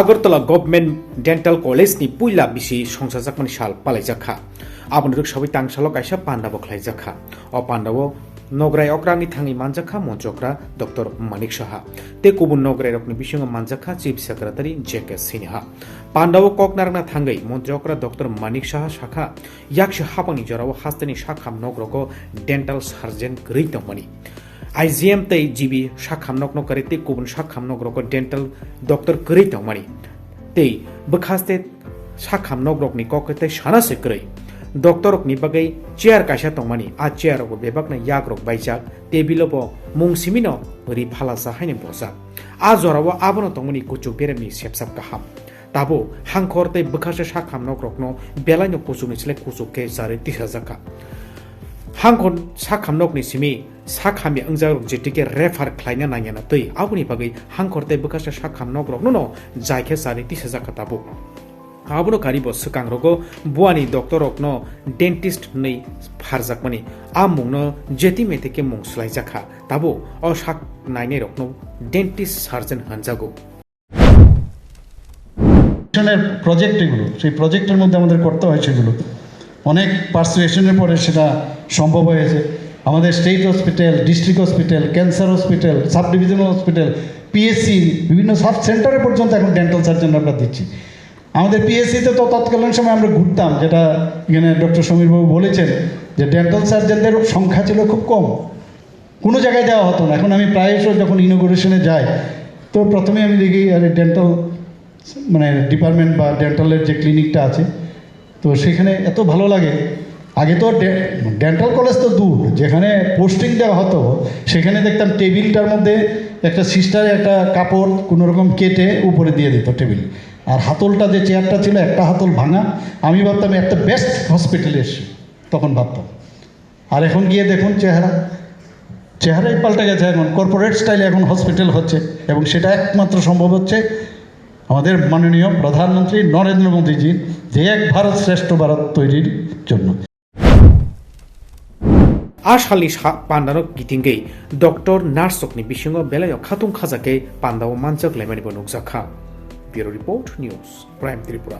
Agartala government dental college নি পুইলা বিশি সংসার জাকমান সাল পালাই পালাইজাখা আপনাদের সবাই তাংশালক আইসা পান্ডাব খাইজাখা অ পান্ডাব নগরাই অক্রাঙ্গি থাঙ্গি মানজাখা মঞ্চকরা ডক্টর মানিক সাহা। তে কুবুন নগরাই রকনি বিশঙ্গ মানজাখা chief secretary J K Sinha. পান্ডাব ককনারনা থাঙ্গাই মন্ত্রকরা ডক্টর মানিক সাহা শাখা। ইয়াকশ হাপানি জরাও হাস্তানি শাখা নগরক ডেন্টাল সার্জন গ্রীতমানি दंमनि आइजिएम तै जिबि शाखाम नक नकरे ते गुबुन शाखाम नगरको dental doctor गरै दंमनि tei bwkhaste sakham nogrokni kokete sanase kwrwi doktorokni bagui chair kaisa tongmani a chair rok bebakna yagrok baijak tebilo bo mung simino ri phalasa haini bojak a jorao abono tongmani kuchuk beremni sepsap kaham tabo hangkhor tei bwkhase sakham nogrokno belaino kuchukni হাঙ্গন সাখাম নকনি Simi সাখামি ওংজাগরক জিটিকে refer খাইনা না তৈ আবুনি বাগৈ হাঙ্কর তৈ বকাসে সাখাম নগরক no জাইখে সারি তিসে জাকাতাবু আবনো Karib সুকাংরগো বুয়ানি ডক্টরকনো dentist নৈ ফারজাকমানি আ মুংনো জেতি মেতেকে মুং সুলাইজাখা তাবু অ সাক নাইনে রকনো ডেন্টিস্ট সার্জন হানজাগো প্রজেক্টগুলো সেই প্রজেক্টের মধ্যে আমাদের করতে হয় সেগুলো। অনেক পার্সুয়েশনের পরে সেটা সম্ভব হয়েছে। আমাদের state hospital district hospital cancer hospital sub divisional hospital PSC বিভিন্ন সাব সেন্টারে পর্যন্ত এখন ডেন্টাল সার্জন আমরা দিচ্ছি। আমাদের পিএসসিতে তো তৎকালীন সময় আমরা ঘুরতাম, যেটা এখানে ডক্টর সমীরবাবু বলেছেন যে ডেন্টাল সার্জনদের সংখ্যা ছিল খুব কম। কোনো জায়গায় দেওয়া হতো না। এখন আমি প্রায়শই যখন ইনোগ্রেশনে যাই, তো প্রথমে আমি দেখি, আরে ডেন্টাল মানে ডিপার্টমেন্ট বা ডেন্টালের যে ক্লিনিকটা আছে তো সেখানে এত ভালো লাগে। আগে তো ডেন্টাল কলেজ তো দূর, যেখানে পোস্টিং দেওয়া হতো, সেখানে দেখতাম টেবিলটার মধ্যে একটা সিস্টারে একটা কাপড় কোনো রকম কেটে উপরে দিয়ে দিত টেবিল। আর হাতলটা যে চেয়ারটা ছিল, একটা হাতল ভাঙা। আমি ভাবতাম একটা বেস্ট হসপিটালে এসে। তখন ভাবতাম। আর এখন গিয়ে দেখুন চেহারা। চেহারাই পাল্টে গেছে এখন। কর্পোরেট স্টাইলে এখন হসপিটাল হচ্ছে এবং সেটা একমাত্র সম্ভব হচ্ছে আমাদের মাননীয় প্রধানমন্ত্রী নরেন্দ্র মোদীজি যে এক ভারত শ্রেষ্ঠ ভারত তৈরির জন্য। আশালি পান্ডানক গিতিঙ্গেই ডক্টর নার্সকনি বিসিঙ্গ বেলায় খাতুং খাজাকে পান্ডাও মানচাক লেমানিব নুকজাখা bureau report news prime Tripura.